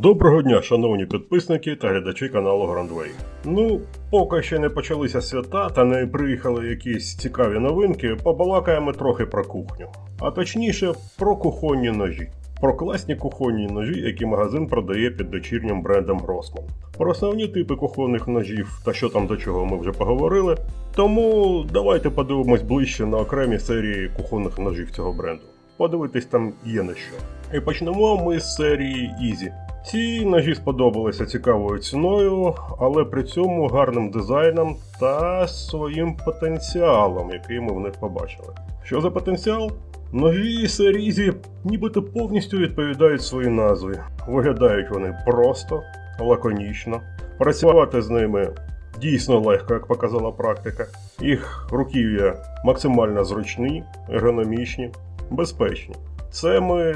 Доброго дня, шановні підписники та глядачі каналу Грандвей. Ну, поки ще не почалися свята та не приїхали якісь цікаві новинки, побалакаємо трохи про кухню. А точніше, про кухонні ножі. Про класні кухонні ножі, які магазин продає під дочірнім брендом Гросман. Про основні типи кухонних ножів та що там до чого ми вже поговорили. Тому давайте подивимось ближче на окремі серії кухонних ножів цього бренду. Подивитись там є на що. І почнемо ми з серії Easy. Ці ножі сподобалися цікавою ціною, але при цьому гарним дизайном та своїм потенціалом, який ми в них побачили. Що за потенціал? Ножі серії Easy нібито повністю відповідають своїй назві. Виглядають вони просто, лаконічно. Працювати з ними дійсно легко, як показала практика. Їх руків'я максимально зручні, ергономічні, безпечні. Це ми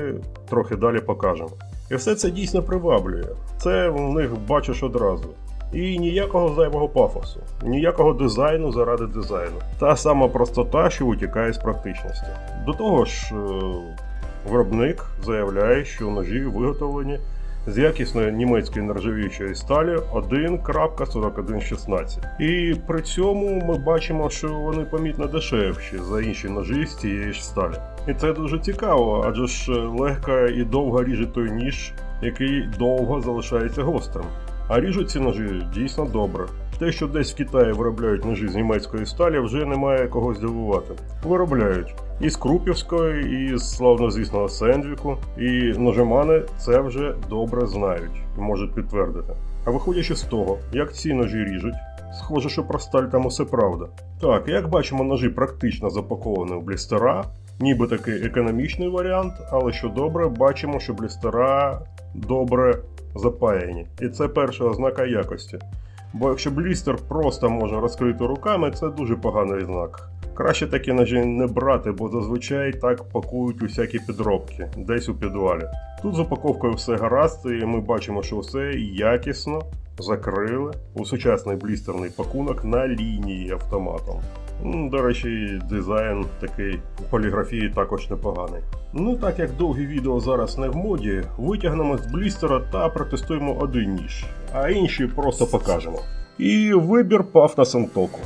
трохи далі покажемо. І все це дійсно приваблює. Це в них бачиш одразу. І ніякого зайвого пафосу, ніякого дизайну заради дизайну. Та сама простота, що витікає з практичності. До того ж, е, виробник заявляє, що ножі виготовлені з якісної німецької нержавіючої сталі 1.4116. І при цьому ми бачимо, що вони помітно дешевші за інші ножі з цієї ж сталі. І це дуже цікаво, адже ж легко і довго ріже той ніж, який довго залишається гострим. А ріжуть ці ножі дійсно добре. Те, що десь в Китаї виробляють ножі з німецької сталі, вже немає кого здивувати. Виробляють і з Крупівської, і з славнозвісного Сендвіку, і ножемани це вже добре знають і можуть підтвердити. А виходячи з того, як ці ножі ріжуть, схоже, що про сталь там усе правда. Так, як бачимо, ножі практично запаковані в блістера, ніби такий економічний варіант, але що добре, бачимо, що блістера добре запаяні. І це перша ознака якості. Бо якщо блістер просто може розкрити руками, це дуже поганий знак. Краще такі ножі не брати, бо зазвичай так пакують усякі підробки, десь у підвалі. Тут з упаковкою все гаразд, і ми бачимо, що все якісно закрили у сучасний блістерний пакунок на лінії автоматом. М, До речі, дизайн такий у поліграфії також непоганий. Ну так як довгі відео зараз не в моді, витягнемо з блістера та протестуємо один ніж, а інші просто покажемо. І вибір пав на Сантоку.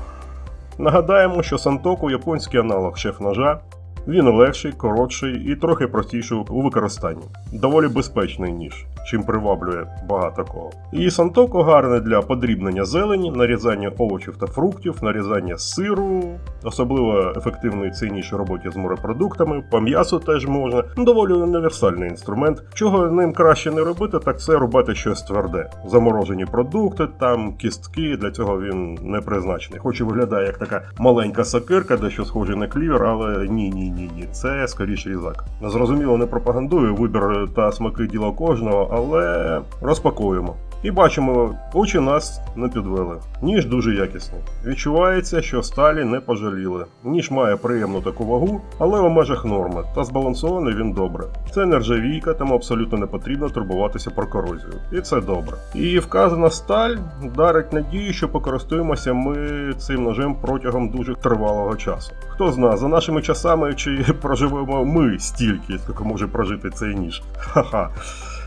Нагадаємо, що Сантоку японський аналог шеф-ножа. Він легший, коротший і трохи простіший у використанні. Доволі безпечний ніж, чим приваблює багато кого. І сантоку гарне для подрібнення зелені, нарізання овочів та фруктів, нарізання сиру, особливо ефективний цей ніж у роботі з морепродуктами, по м'ясу теж можна. Доволі універсальний інструмент. Чого ним краще не робити, так це рубати щось тверде. Заморожені продукти, там кістки, для цього він не призначений. Хоч і виглядає як така маленька сокирка, дещо схожий на клівер, але ні, ні. Це скоріше різак. Зрозуміло, не пропагандую вибір та смаки діло кожного, але розпакуємо. І бачимо, очі нас не підвели. Ніж дуже якісний. Відчувається, що сталі не пожаліли. Ніж має приємну таку вагу, але у межах норми, та збалансований він добре. Це нержавійка, тому абсолютно не потрібно турбуватися про корозію. І це добре. І вказана сталь дарить надію, що покористуємося ми цим ножем протягом дуже тривалого часу. Хто зна, за нашими часами чи проживемо ми стільки, скільки може прожити цей ніж. Ха-ха.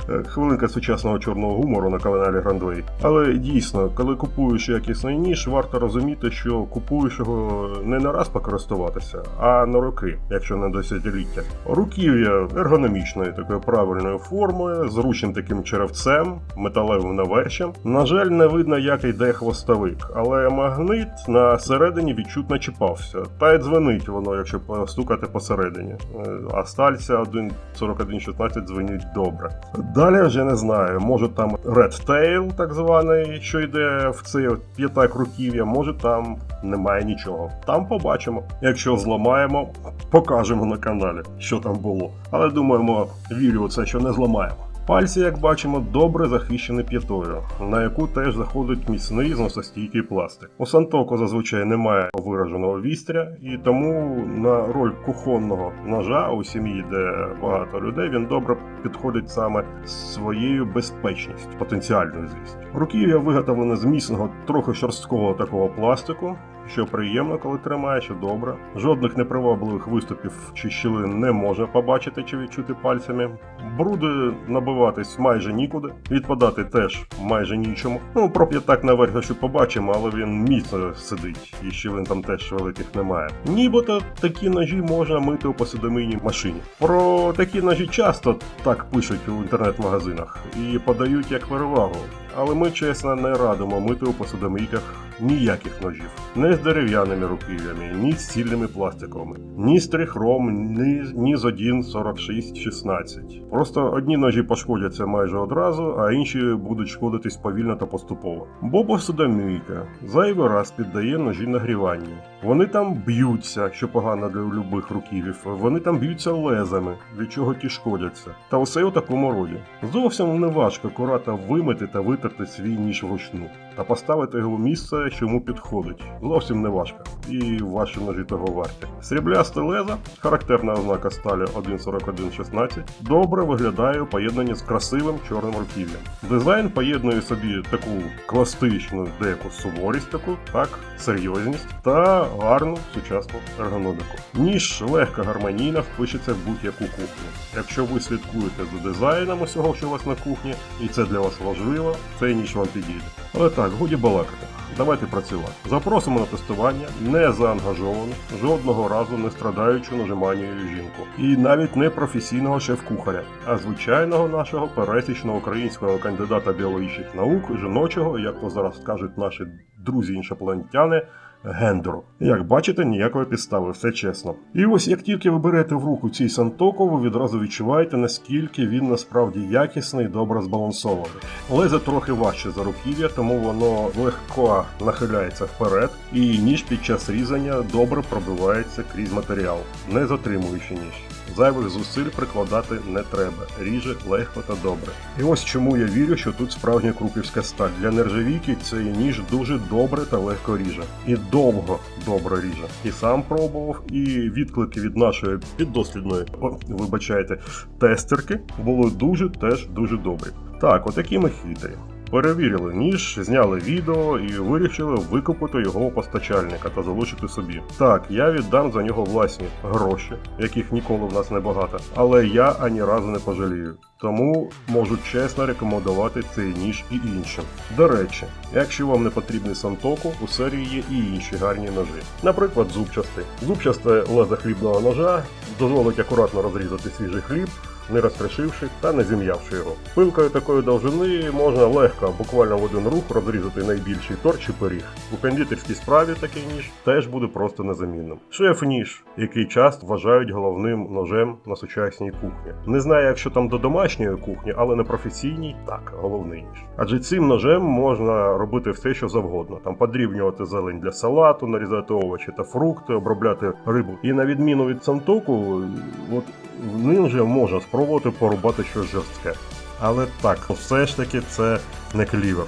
Е, Хвилинка сучасного чорного гумору на каналі Грандвей. Але дійсно, коли купуєш якісний ніж, варто розуміти, що купуєш його не на раз покористуватися, а на роки, якщо не десятиліття. Руків'я ергономічної такої правильної форми, зручним таким черевцем, металевим навершем. На жаль, не видно, як йде хвостовик, але магнит на середині відчутно чіпався. Та й дзвенить воно, якщо постукати посередині. Е, А стальця 1.4116 дзвенить добре. Далі вже не знаю. Може там Red Tail, так званий, що йде в цей п'ятак руків'я, може там немає нічого. Там побачимо. Якщо зламаємо, покажемо на каналі, що там було. Але думаємо, вірю у це, що не зламаємо. Пальці, як бачимо, добре захищені п'ятою, на яку теж заходить міцний зносостійкий пластик. У Сантоко зазвичай немає вираженого вістря, і тому на роль кухонного ножа у сім'ї, де багато людей, він добре підходить саме своєю безпечністю, потенціальною, звісно. Руків'я виготовлене з міцного, трохи шорсткого такого пластику. Що приємно, коли тримає, що добре. Жодних непривабливих виступів чи щілин не можна побачити чи відчути пальцями. Бруди набиватись майже нікуди, відпадати теж майже нічому. Ну, проб так наверх, що побачимо, але він міцно сидить, і щілин там теж великих немає. Нібито такі ножі можна мити у посудомийній машині. Про такі ножі часто так пишуть у інтернет-магазинах і подають як перевагу. Але ми чесно не радимо мити у посудомийках ніяких ножів. Не з дерев'яними руків'ями, ні з цільними пластиковими, ні з трихром, ні, ні з 1.46-16. Просто одні ножі пошкодяться майже одразу, а інші будуть шкодитись повільно та поступово. Бо посудомийка зайвий раз піддає ножі нагріванню. Вони там б'ються, що погано для любих руківів. Вони там б'ються лезами, від чого ті шкодяться. Та усе у такому роді. Зовсім не важко акуратно вимити та витерти свій ніж вручну та поставити його в місце, що йому підходить. Зовсім не важко. І ваші ножі того варті. Сріблясте лезо, характерна ознака сталі 1.4116, добре виглядає у поєднанні з красивим чорним руків'ям. Дизайн поєднує собі таку класичну деяку суворість, таку, так, серйозність та гарну сучасну ергономіку. Ніж легко гармонійно впишеться в будь-яку кухню. Якщо ви слідкуєте за дизайном усього, що у вас на кухні, і це для вас важливо, цей ніж вам підійде. Але так, годі балакати. Давайте працювати. Запросимо на тестування не заангажовану, жодного разу не страдаючу нажиманню жінку. І навіть не професійного шеф-кухаря, а звичайного нашого пересічного українського кандидата біологічних наук, жіночого, як то зараз кажуть наші друзі іншопланетяни, гендеру. Як бачите, ніякої підстави, все чесно. І ось як тільки ви берете в руку цей сантоку, ви відразу відчуваєте, наскільки він насправді якісний добре збалансований. Лезе трохи важче за руків'я, тому воно легко нахиляється вперед, і ніж під час різання добре пробивається крізь матеріал, не затримуючи ніж. Зайвих зусиль прикладати не треба, ріже легко та добре. І ось чому я вірю, що тут справжня крупівська сталь. Для нержавійки цей ніж дуже добре та легко ріже. І довго добре ріже. І сам пробував, і відклики від нашої піддослідної, о, вибачайте, тестерки були дуже теж дуже добрі. Так, отакі ми хитрі. Перевірили ніж, зняли відео і вирішили викупити його постачальника та залишити собі. Так, я віддам за нього власні гроші, яких ніколи в нас небагато, але я ані разу не пожалію. Тому можу чесно рекомендувати цей ніж і іншим. До речі, якщо вам не потрібний сантоку, у серії є і інші гарні ножі. Наприклад, зубчастий. Зубчасте лезо хлібного ножа дозволить акуратно розрізати свіжий хліб, не розкришивши та не зім'явши його. Пилкою такої довжини можна легко, буквально в один рух, розрізати найбільший торт чи пиріг. У кондитерській справі такий ніж теж буде просто незамінним. Шеф-ніж, який часто вважають головним ножем на сучасній кухні. Не знаю, якщо там до домашньої кухні, але на професійній так, головний ніж. Адже цим ножем можна робити все, що завгодно. Там подрібнювати зелень для салату, нарізати овочі та фрукти, обробляти рибу. І на відміну від сантоку, от ним вже можна спробувати порубати щось жорстке. Але так, все ж таки це не клівер.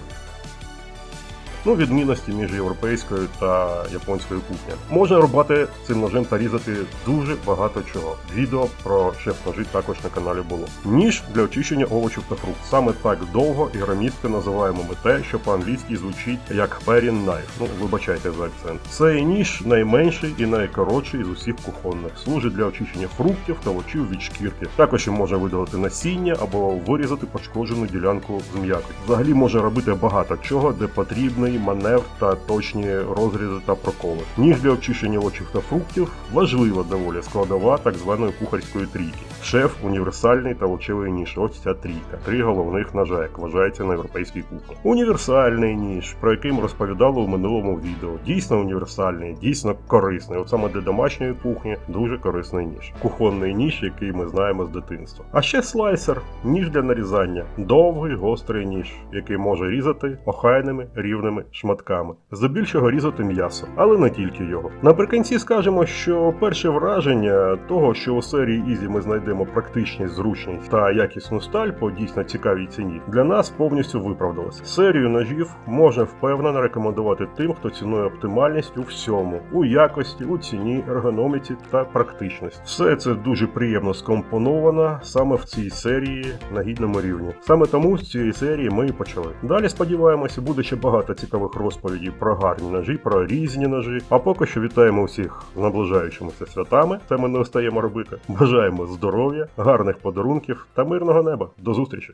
Ну, відмінності між європейською та японською кухнею. Можна рубати цим ножем та різати дуже багато чого. Відео про шеф-ножі також на каналі було. Ніж для очищення овочів та фруктів. Саме так довго і громістко називаємо ми те, що по-англійськи звучить як Perrin knife. Ну, вибачайте за акцент. Цей ніж найменший і найкоротший з усіх кухонних. Служить для очищення фруктів та овочів від шкірки. Також може видалити насіння або вирізати пошкоджену ділянку з м'якоть. Взагалі може робити багато чого, де потрібний маневр та точні розрізи та проколи. Ніж для очищення овочів та фруктів важлива доволі складова так званої кухарської трійки. Шеф, універсальний та овочевий ніж. Ось ця трійка. Три головних ножа, як вважається на європейській кухні. Універсальний ніж, про який ми розповідали у минулому відео. Дійсно універсальний, дійсно корисний. От саме для домашньої кухні дуже корисний ніж. Кухонний ніж, який ми знаємо з дитинства. А ще слайсер, ніж для нарізання. Довгий гострий ніж, який може різати охайними рівними шматками. Здебільшого різати м'ясо, але не тільки його. Наприкінці скажемо, що перше враження того, що у серії Ізі ми знайдемо практичність, зручність та якісну сталь по дійсно цікавій ціні, для нас повністю виправдалося. Серію ножів можна впевнено рекомендувати тим, хто цінує оптимальність у всьому, у якості, у ціні, ергономіці та практичності. Все це дуже приємно скомпоновано саме в цій серії на гідному рівні. Саме тому з цієї серії ми і почали. Далі сподіваємося, буде ще багато цікавих цікавих розповідей про гарні ножі, про різні ножі. А поки що вітаємо всіх з наближаючимися святами. Це ми не остаємо робити. Бажаємо здоров'я, гарних подарунків та мирного неба. До зустрічі!